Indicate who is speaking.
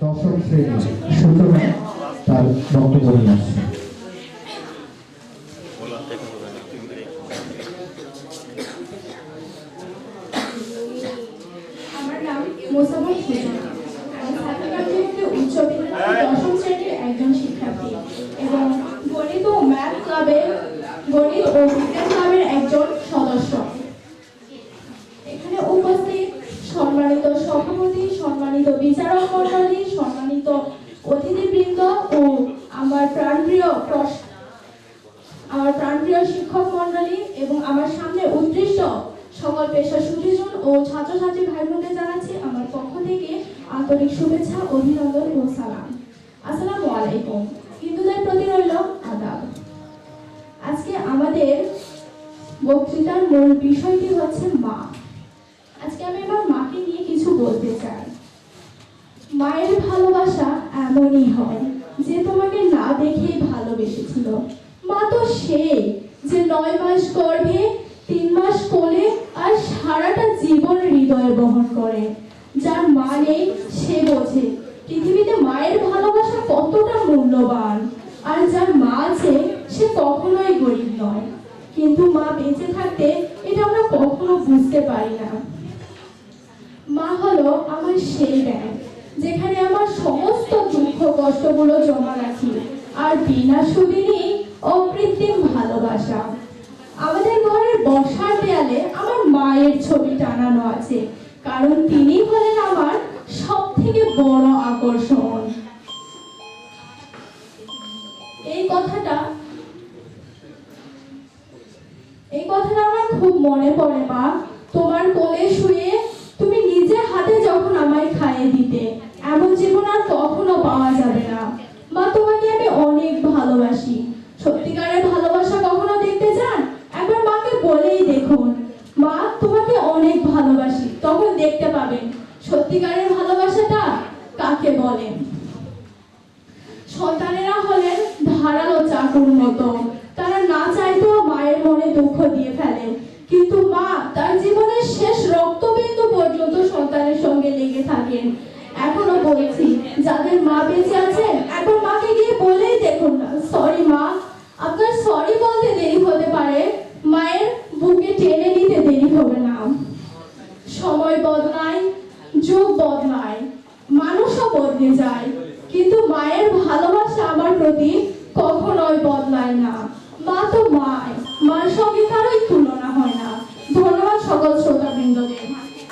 Speaker 1: দশম শ্রেণি সুতরাং তার বক্তব্য নিয়ে আসছে
Speaker 2: সম্মানিত বিচারক মণ্ডলী সম্মানিত অতিথিবৃন্দ ও আমার প্রাণপ্রিয় আমার প্রাণপ্রিয় শিক্ষক মণ্ডলী এবং আমার সামনে উদ্দৃষ্ট সকল পেশা সুযোজন ও ছাত্রছাত্রী ভাই বোনদের জানাচ্ছি আমার পক্ষ থেকে আন্তরিক শুভেচ্ছা, অভিনন্দন ও সালাম। আসসালামু আলাইকুম। হিন্দুদের প্রতি রইল আদাব। আজকে আমাদের বক্তৃতার মূল বিষয়টি হচ্ছে মা। আজকে আমি আমার মাকে নিয়ে কিছু বলতে চাই। মায়ের ভালোবাসা এমনই হয় যে তোমাকে না দেখেই ভালোবেসেছিল। মা তো সে যে নয় মাস গর্ভে, তিন মাস কোলে আর সারাটা জীবন হৃদয়ে বহন করে। যার মা নেই সে বোঝে পৃথিবীতে মায়ের ভালোবাসা কতটা মূল্যবান আর যার মা আছে সে কখনোই গরিব নয়। কিন্তু মা বেঁচে থাকতে এটা আমরা কখনো বুঝতে পারি না। মা হলো আমার সেই ব্যাগ। যেখানে আমার সমস্ত দুঃখ কষ্টগুলো জমা রাখি। আর বিনা সুদে অকৃত্রিম ভালোবাসা। আমাদের ঘরের বসার দেয়ালে আমার মায়ের ছবি টানানো আছে। কারণ তিনি হলেন আমার সব থেকে বড় আকর্ষণ। এই কথাটা এই কথাটা আমার খুব মনে পড়ে, মা। তোমার কোলে শুয়ে তুমি নিজে হাতে যখন আমায় খাইয়ে দিতে এমন জীবন আর কখনো পাওয়া যাবে না মা তোমাকে আমি অনেক ভালোবাসি সত্যিকারের ভালোবাসা কখনো দেখতে চান একবার মাকে বলেই দেখুন মা তোমাকে অনেক ভালোবাসি তখন দেখতে পাবেন। সত্যিকারের ভালোবাসাটা কাকে বলেন সন্তানেরা হলেন ধারালো চাকুর মতো। তারা না চাইতেও মায়ের মনে দুঃখ দিয়ে ফেলে। কিন্তু মা তার জীবনের শেষ রক্তবিন্দু পর্যন্ত সন্তানের সঙ্গে লেগে থাকেন। এখনও বলছি, যাদের মা বেঁচে আছেন, এখন মাকে গিয়ে বলেই দেখুন না মানুষও চাই কিন্তু মায়ের ভালোবাসা আমার প্রতি